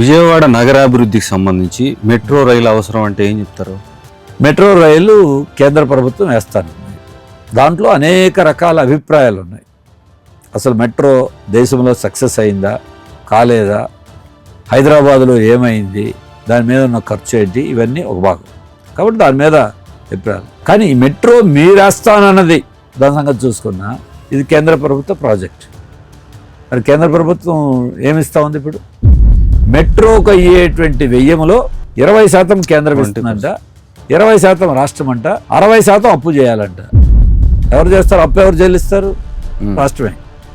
విజయవాడ నగరాభివృద్ధికి సంబంధించి మెట్రో రైలు అవసరం అంటే ఏం చెప్తారు? మెట్రో రైలు కేంద్ర ప్రభుత్వం వేస్తాను. దాంట్లో అనేక రకాల అభిప్రాయాలు ఉన్నాయి. అసలు మెట్రో దేశంలో సక్సెస్ అయిందా? కాలేదా? హైదరాబాద్లో ఏమైంది? దాని మీద ఉన్న ఖర్చు ఏంటి? ఇవన్నీ ఒక భాగం. కాబట్టి దాని మీద అభిప్రాయాలు. కానీ ఈ మెట్రో మీరేస్తానన్నది దాని సంగతి చూసుకున్నా ఇది కేంద్ర ప్రభుత్వ ప్రాజెక్ట్. మరి కేంద్ర ప్రభుత్వం ఏమిస్తా ఉంది ఇప్పుడు? మెట్రోకు అయ్యేటువంటి వ్యయములో ఇరవై శాతం కేంద్రం ఇస్తుందంట. ఇరవై శాతం రాష్ట్రం అంట. అరవై శాతం అప్పు చేయాలంట. ఎవరు చేస్తారు? అప్పు ఎవరు చెల్లిస్తారు. రాష్ట్రమే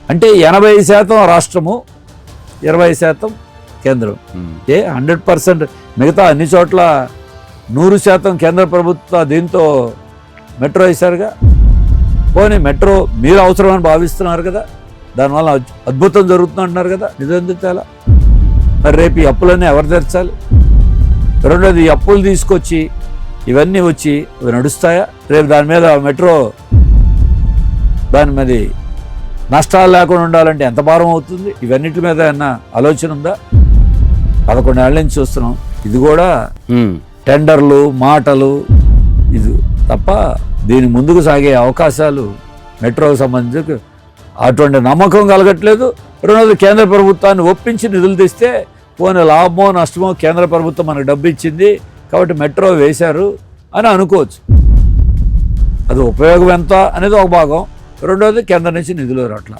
అంటే ఎనభై శాతం రాష్ట్రము ఇరవై శాతం కేంద్రం. ఏ హండ్రెడ్ పర్సెంట్ మిగతా అన్ని చోట్ల నూరు శాతం కేంద్ర ప్రభుత్వ దీంతో మెట్రో వేశారుగా. పోనీ మెట్రో మీరు అవసరమని భావిస్తున్నారు కదా. దానివల్ల అద్- అద్భుతం జరుగుతుంది అంటున్నారు కదా. నిజం తేలా? మరి రేపు ఈ అప్పులన్నీ ఎవరు తెరచాలి? రెండోది ఈ అప్పులు తీసుకొచ్చి ఇవన్నీ వచ్చి ఇవి నడుస్తాయా? రేపు దాని మీద మెట్రో దాని మీద నష్టాలు లేకుండా ఉండాలంటే ఎంత భారం అవుతుంది? ఇవన్నిటి మీద ఏమన్నా ఆలోచన ఉందా? పదకొండేళ్ళ నుంచి చూస్తున్నాం. ఇది కూడా. టెండర్లు మాటలు ఇది తప్ప దీని ముందుకు సాగే అవకాశాలు మెట్రోకు సంబంధించి అటువంటి నమ్మకం కలగట్లేదు. రెండోది కేంద్ర ప్రభుత్వాన్ని ఒప్పించి నిధులు తెస్తే పోనీ లాభమో నష్టమో కేంద్ర ప్రభుత్వం మనకు డబ్బు ఇచ్చింది కాబట్టి మెట్రో వేశారు అని అనుకోవచ్చు. అది ఉపయోగం ఎంత అనేది ఒక భాగం. రెండోది కేంద్రం నుంచి నిధులు రావట్లా.